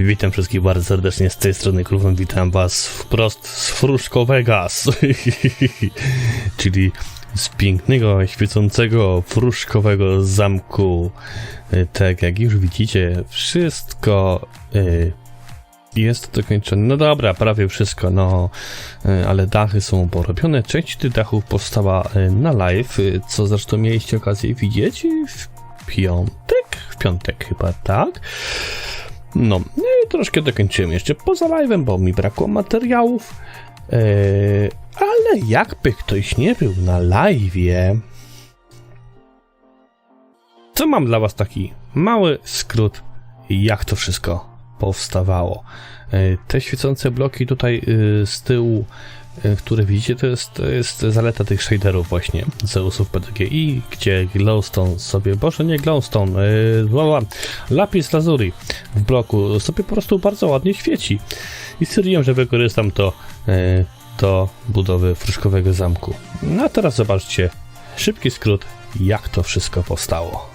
Witam wszystkich bardzo serdecznie z tej strony Krówem. Witam was wprost z Fruszko Vegas, czyli z pięknego, świecącego, fruszkowego zamku. Tak jak już widzicie, wszystko e, jest dokończone. No dobra, prawie wszystko, no, e, ale dachy są porobione. Część tych dachów powstała e, na live, e, co zresztą mieliście okazję widzieć w piątek, w piątek chyba, tak? No, no i troszkę dokończyłem jeszcze poza live'em, bo mi brakło materiałów. Eee, ale jakby ktoś nie był na live'ie, to mam dla was taki mały skrót, jak to wszystko powstawało. Eee, te świecące bloki tutaj y, z tyłu, które widzicie, to jest, to jest zaleta tych shaderów właśnie, Zeusów PDGI, gdzie glowstone sobie, boże nie glowstone, yy, lapis lazuli w bloku sobie po prostu bardzo ładnie świeci. I stwierdziłem, że wykorzystam to e, do budowy fruszkowego zamku. No a teraz zobaczcie szybki skrót, jak to wszystko powstało.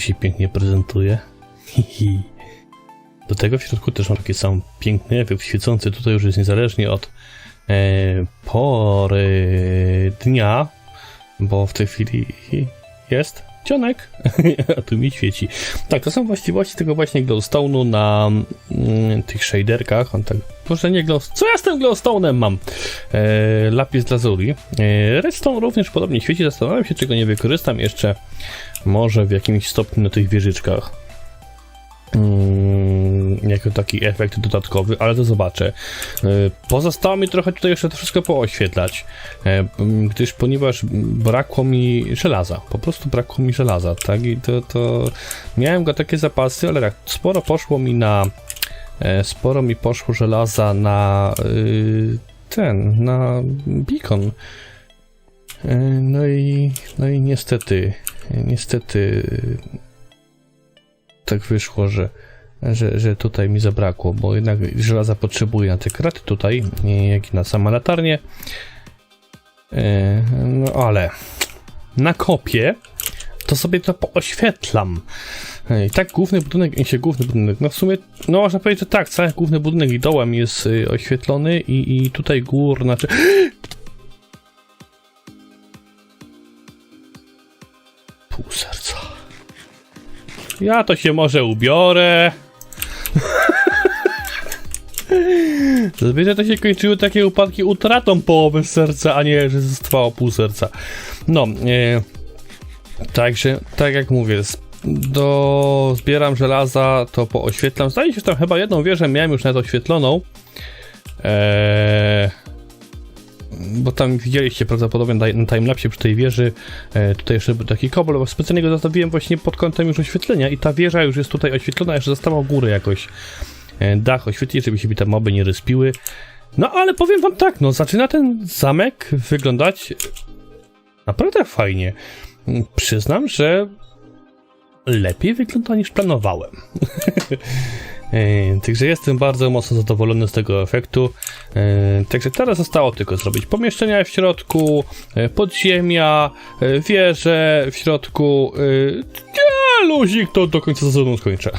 To się pięknie prezentuje. Do tego w środku też mam taki sam piękny efekt świecący. Tutaj już jest niezależnie od e, pory dnia, bo w tej chwili jest cionek, a tu mi świeci. Tak, to są właściwości tego właśnie glowstone'u na mm, tych shaderkach. On tak, może nie glow... Co ja z tym glowstone'em mam? E, lapis lazuli. E, redstone również podobnie świeci. Zastanawiam się, czego nie wykorzystam jeszcze może w jakimś stopniu na tych wieżyczkach. Mm, jako taki efekt dodatkowy, ale to zobaczę. E, Pozostało mi trochę tutaj jeszcze to wszystko pooświetlać, e, gdyż ponieważ brakło mi żelaza, po prostu brakło mi żelaza, tak? I to, to miałem go takie zapasy, ale tak, sporo poszło mi na e, sporo mi poszło żelaza na ten, na beacon. No i, no i niestety, niestety tak wyszło, że, że, że tutaj mi zabrakło, bo jednak żelaza potrzebuję na te kraty tutaj, jak i na same latarnie. E, No ale na kopie to sobie to pooświetlam. E, I tak główny budynek, i się główny budynek, no w sumie, no można powiedzieć, że tak, cały główny budynek i dołem jest y, oświetlony i, i tutaj gór, znaczy... Ja to się może ubiorę. Zazwyczaj to się kończyły takie upadki utratą połowy serca, a nie, że zostawało pół serca. No, e, także, tak jak mówię, do zbieram żelaza, to pooświetlam. Zdaje się, że tam chyba jedną wieżę miałem już nawet oświetloną. Eee, bo tam widzieliście prawdopodobnie na- timelapsie przy tej wieży, e, tutaj jeszcze był taki kobol, bo specjalnie go zostawiłem właśnie pod kątem już oświetlenia i ta wieża już jest tutaj oświetlona, jeszcze została u góry jakoś e, dach oświetlić, żeby się mi te moby nie respiły. No ale powiem wam tak, no zaczyna ten zamek wyglądać naprawdę fajnie. Przyznam, że lepiej wygląda niż planowałem. E, Także jestem bardzo mocno zadowolony z tego efektu. E, Także teraz zostało tylko zrobić pomieszczenia w środku, e, podziemia, wieże w środku. e, luzik to do końca sezonu skończę.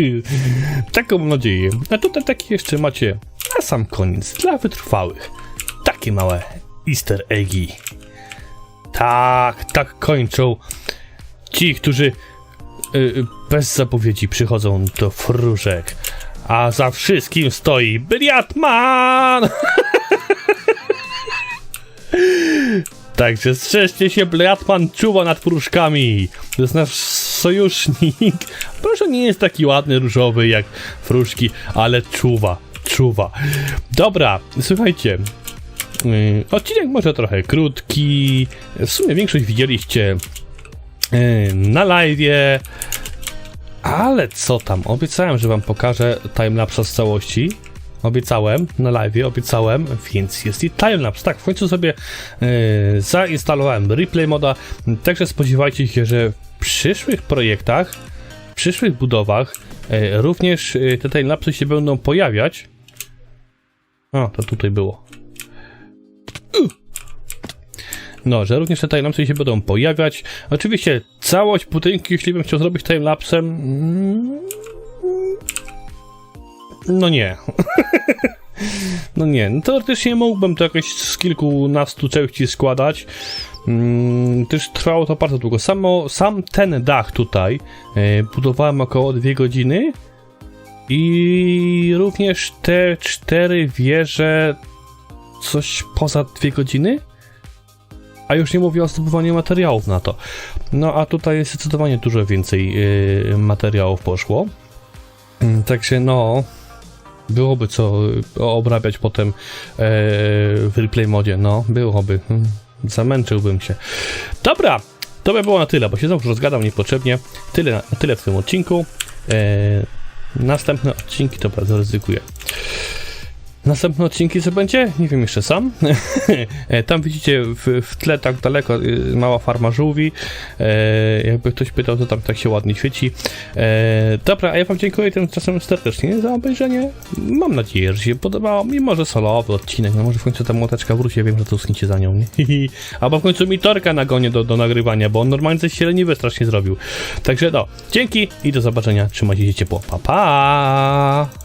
Taką mam nadzieję. A tutaj takie jeszcze macie na sam koniec dla wytrwałych. Takie małe easter eggi. Tak, tak kończą ci, którzy bez zapowiedzi przychodzą do wróżek, a za wszystkim stoi Bliatman! Także strzeżcie się, Bliatman czuwa nad wróżkami. To jest nasz sojusznik. Proszę, nie jest taki ładny, różowy jak wróżki, ale czuwa, czuwa. Dobra, słuchajcie. y, Odcinek może trochę krótki. W sumie większość widzieliście y, na live'ie. Ale co tam? Obiecałem, że wam pokażę timelapse z całości. Obiecałem na live, obiecałem, więc jest i timelapse. Tak, w końcu sobie y, zainstalowałem replay moda. Także spodziewajcie się, że w przyszłych projektach, w przyszłych budowach y, również y, te timelapsy się będą pojawiać. O, to tutaj było. No, że również te timelapsy się będą pojawiać. Oczywiście całość budynku, jeśli bym chciał zrobić timelapsem... mm, No nie. no nie. No, teoretycznie mógłbym to jakoś z kilkunastu części składać. Mm, też trwało to bardzo długo. Samo, sam ten dach tutaj e, budowałem około dwie godziny. I również te cztery wieże coś poza dwie godziny? A już nie mówię o zdobywaniu materiałów na to. No a tutaj zdecydowanie dużo więcej yy, materiałów poszło. Mm, Także no. Byłoby co y, obrabiać potem yy, w replay modzie. No, byłoby. Mm, Zamęczyłbym się. Dobra, to by było na tyle, bo się znowu rozgadał niepotrzebnie. Tyle, tyle w tym odcinku. Yy, następne odcinki to bardzo ryzykuję. Następne odcinki co będzie? Nie wiem jeszcze sam. E, Tam widzicie w, w tle tak daleko y, mała farma żółwi. E, jakby ktoś pytał, to tam tak się ładnie świeci. E, dobra, a ja wam dziękuję tymczasem serdecznie za obejrzenie. Mam nadzieję, że się podobało. Mimo, że solowy odcinek, no może w końcu ta młoteczka wróci, ja wiem, że tęsknicie za nią. Nie? Albo w końcu mi Torka nagonię do, do nagrywania, bo on normalnie coś leniwy strasznie zrobił. Także no, dzięki i do zobaczenia. Trzymajcie się ciepło. Pa, pa!